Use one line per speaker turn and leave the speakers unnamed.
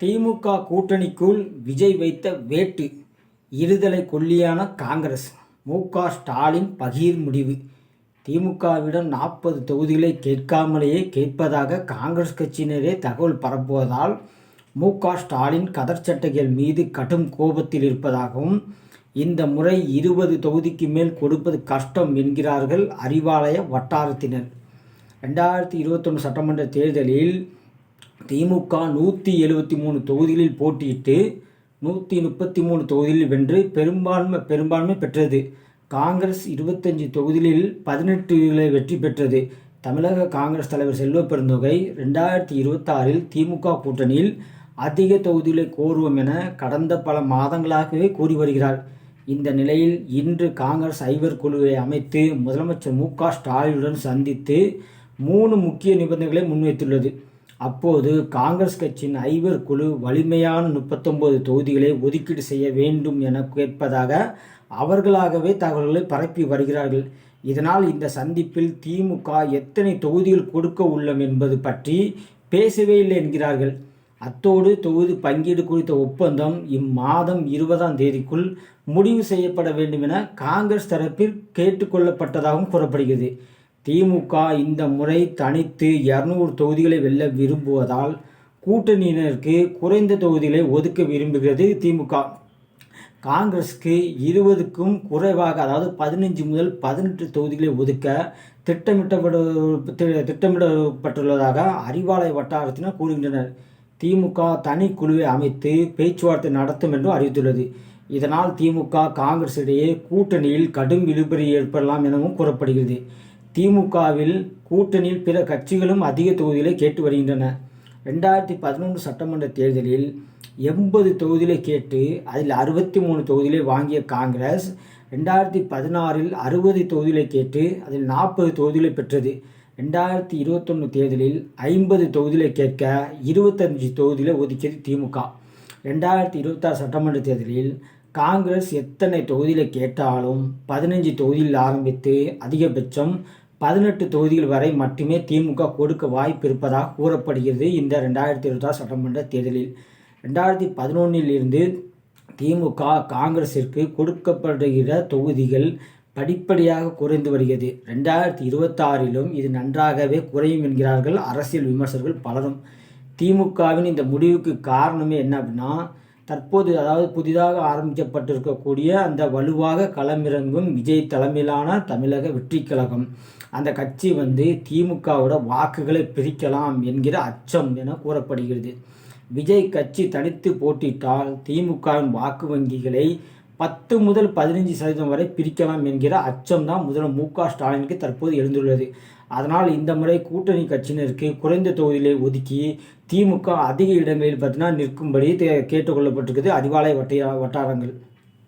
திமுக கூட்டணிக்குள் விஜய் வைத்த வேட்டு இருதலை கொல்லியான காங்கிரஸ் மு க ஸ்டாலின் பகீர் முடிவு. திமுகவிடம் நாற்பது தொகுதிகளை கேட்காமலேயே கேட்பதாக காங்கிரஸ் கட்சியினரே தகவல் பரப்புவதால் மு க ஸ்டாலின் கதர் சட்டைகள் மீது கடும் கோபத்தில் இருப்பதாகவும் இந்த முறை இருபது தொகுதிக்கு மேல் கொடுப்பது கஷ்டம் என்கிறார்கள் அறிவாலய வட்டாரத்தினர். ரெண்டாயிரத்தி இருபத்தொன்று சட்டமன்ற தேர்தலில் திமுக நூற்றி எழுபத்தி மூணு தொகுதிகளில் போட்டியிட்டு நூற்றி முப்பத்தி மூணு தொகுதிகளில் வென்று பெரும்பான்மை பெரும்பான்மை பெற்றது. காங்கிரஸ் இருபத்தஞ்சி தொகுதிகளில் பதினெட்டுகளை வெற்றி பெற்றது. தமிழக காங்கிரஸ் தலைவர் செல்வ பெருந்தொகை ரெண்டாயிரத்தி இருபத்தாறில் திமுக கூட்டணியில் அதிக தொகுதிகளை கோருவோம் என கடந்த பல மாதங்களாகவே கூறி வருகிறார். இந்த நிலையில் இன்று காங்கிரஸ் ஐவர் குழுவை அமைத்து முதலமைச்சர் மு க ஸ்டாலினுடன் சந்தித்து மூணு முக்கிய நிபந்தனைகளை முன்வைத்துள்ளது. அப்போது காங்கிரஸ் கட்சியின் ஐவர் குழு வலிமையான முப்பத்தொன்பது தொகுதிகளை ஒதுக்கீடு செய்ய வேண்டும் என கேட்பதாக அவர்களாகவே தகவல்களை பரப்பி வருகிறார்கள். இதனால் இந்த சந்திப்பில் திமுக எத்தனை தொகுதிகள் கொடுக்க உள்ளோம் என்பது பற்றி பேசவே இல்லை என்கிறார்கள். அத்தோடு தொகுதி பங்கீடு குறித்த ஒப்பந்தம் இம்மாதம் இருபதாம் தேதிக்குள் முடிவு செய்யப்பட வேண்டும் என காங்கிரஸ் தரப்பில் கேட்டுக்கொள்ளப்பட்டதாகவும் கூறப்படுகிறது. திமுக இந்த முறை தனித்து இரநூறு தொகுதிகளை வெல்ல விரும்புவதால் கூட்டணியினருக்கு குறைந்த தொகுதிகளை ஒதுக்க விரும்புகிறது திமுக. காங்கிரஸுக்கு இருபதுக்கும் குறைவாக அதாவது பதினஞ்சு முதல் பதினெட்டு தொகுதிகளை ஒதுக்க திட்டமிட்டப்படு திட்டமிடப்பட்டுள்ளதாக அறிவாலய வட்டாரத்தினர் கூறுகின்றனர். திமுக தனி குழுவை அமைத்து பேச்சுவார்த்தை நடத்தும் என்றும் அறிவித்துள்ளது. இதனால் திமுக காங்கிரஸ் இடையே கூட்டணியில் கடும் இழுபறி ஏற்படலாம் எனவும் கூறப்படுகிறது. திமுகவில் கூட்டணியில் பிற கட்சிகளும் அதிக தொகுதிகளை கேட்டு வருகின்றன. ரெண்டாயிரத்தி பதினொன்று சட்டமன்ற தேர்தலில் எண்பது தொகுதிகளை கேட்டு அதில் அறுபத்தி மூணு தொகுதிகளை வாங்கிய காங்கிரஸ் ரெண்டாயிரத்தி பதினாறில் அறுபது தொகுதிகளை கேட்டு அதில் நாற்பது தொகுதிகளை பெற்றது. ரெண்டாயிரத்தி இருபத்தொன்று தேர்தலில் ஐம்பது தொகுதிகளை கேட்க இருபத்தஞ்சு தொகுதிகளை ஒதுக்கியது திமுக. ரெண்டாயிரத்தி இருபத்தாறு சட்டமன்ற தேர்தலில் காங்கிரஸ் எத்தனை தொகுதியில் கேட்டாலும் பதினஞ்சு தொகுதியில் ஆரம்பித்து அதிகபட்சம் பதினெட்டு தொகுதிகள் வரை மட்டுமே திமுக கொடுக்க வாய்ப்பு இருப்பதாக கூறப்படுகிறது இந்த ரெண்டாயிரத்தி இருபத்தாறு சட்டமன்ற தேர்தலில். ரெண்டாயிரத்தி பதினொன்னிலிருந்து திமுக காங்கிரஸிற்கு கொடுக்கப்படுகிற தொகுதிகள் படிப்படியாக குறைந்து வருகிறது. ரெண்டாயிரத்தி இருபத்தாறிலும் இது நன்றாகவே குறையும் என்கிறார்கள் அரசியல் விமர்சகர்கள் பலரும். திமுகவின் இந்த முடிவுக்கு காரணமே என்ன அப்படின்னா தற்போது அதாவது புதிதாக ஆரம்பிக்கப்பட்டிருக்கக்கூடிய அந்த வலுவாக களமிறங்கும் விஜய் தலைமையிலான தமிழக வெற்றி கழகம். அந்த கட்சி வந்து திமுகவோட வாக்குகளை பிரிக்கலாம் என்கிற அச்சம் என கூறப்படுகிறது. விஜய் கட்சி தனித்து போட்டிட்டால் திமுகவின் வாக்கு வங்கிகளை பத்து முதல் பதினைஞ்சு சதவீதம் வரை பிரிக்கலாம் என்கிற அச்சம் தான் முதல்வர் மு க ஸ்டாலினுக்கு தற்போது எழுந்துள்ளது. அதனால் இந்த முறை கூட்டணி கட்சியினருக்கு குறைந்த தொகுதிகளை ஒதுக்கி திமுக அதிக இடங்களில் பார்த்தீங்கன்னா நிற்கும்படி கேட்டுக்கொள்ளப்பட்டிருக்குது அறிவாலய வட்டாரங்கள்.